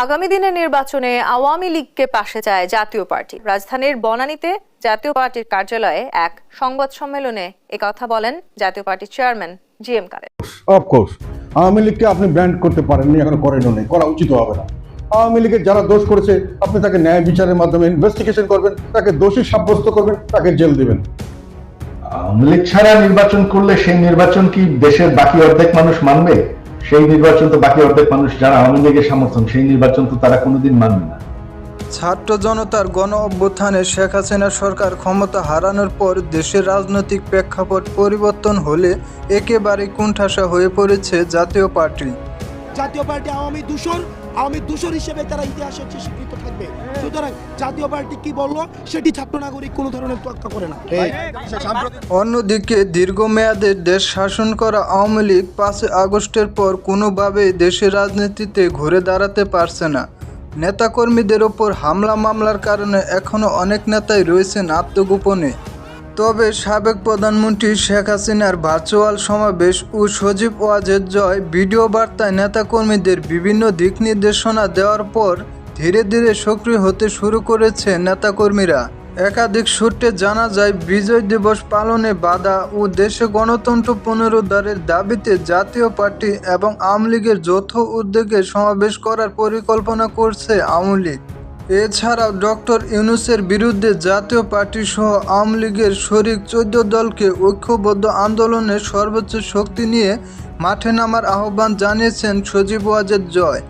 আগামী দিনের নির্বাচনে আওয়ামী লীগকে পাশে চায় জাতীয় পার্টি। রাজধানীর বনানীতে জাতীয় পার্টির কার্যালয়ে এক সংবাদ সম্মেলনে কথা বলেন জাতীয় পার্টির chairman G M Quader. Of course Awami লীগকে আপনি ব্র্যান্ড করতে পারেননি এখন করেনও নেই করা উচিত হবে না। আওয়ামী লীগের যারা দোষ করেছে আপনি তাকে ন্যায় বিচারের মাধ্যমে ইনভেস্টিগেশন করবেন তাকে দোষী সাব্যস্ত করবেন তাকে জেল দিবেন। আওয়ামী লীগ ছাড়া নির্বাচন করলে সেই নির্বাচন কি দেশের বাকি অর্ধেক মানুষ মানবে? সেই নির্বাচন তো বাকি অর্ধেক মানুষ যারা আওয়ামী লীগের সমর্থন সেই নির্বাচন তো তারা কোনোদিন মানবে না। ছাত্র জনতার গণ অভ্যুত্থানে শেখ হাসিনা সরকার ক্ষমতা হারানোর পর দেশের রাজনৈতিক প্রেক্ষাপট পরিবর্তন হলে একেবারে কুণ্ঠাসা হয়ে পড়েছে জাতীয় পার্টি। জাতীয় পার্টি আওয়ামী দূষণ আওয়ামী দূষণ হিসেবে তারা ইতিহাসে হচ্ছে স্বীকৃত থাকবে। সুতরাং জাতীয় পার্টি কি বলল, সেটি ছাত্র নাগরিক কোনো ধরনের তোয়াক্কা করে না। অন্যদিকে দীর্ঘমেয়াদে দেশ শাসন করা আওয়ামী লীগ পাঁচই আগস্টের পর কোনোভাবেই দেশের রাজনীতিতে ঘুরে দাঁড়াতে পারছে না। নেতাকর্মীদের ওপর হামলা মামলার কারণে এখনও অনেক নেতাই রয়েছেন আত্মগোপনে। তবে সাবেক প্রধানমন্ত্রী শেখ হাসিনার ভার্চুয়াল সমাবেশ ও সজীব ওয়াজের জয় ভিডিও বার্তায় নেতাকর্মীদের বিভিন্ন দিক নির্দেশনা দেওয়ার পর ধীরে ধীরে সক্রিয় হতে শুরু করেছে নেতাকর্মীরা। একাধিক সূত্রে জানা যায়, বিজয় দিবস পালনে বাধা ও দেশে গণতন্ত্র পুনরুদ্ধারের দাবিতে জাতীয় পার্টি এবং আওয়ামী লীগের যৌথ উদ্যোগে সমাবেশ করার পরিকল্পনা করছে আওয়ামী লীগ। এছাড়াও ডক্টর ইউনুসের বিরুদ্ধে জাতীয় পার্টি সহ আওয়ামী লীগের শরিক চৌদ্দ দলকে ঐক্যবদ্ধ আন্দোলনের সর্বোচ্চ শক্তি নিয়ে মাঠে নামার আহ্বান জানিয়েছেন সজীব ওয়াজেদ জয়।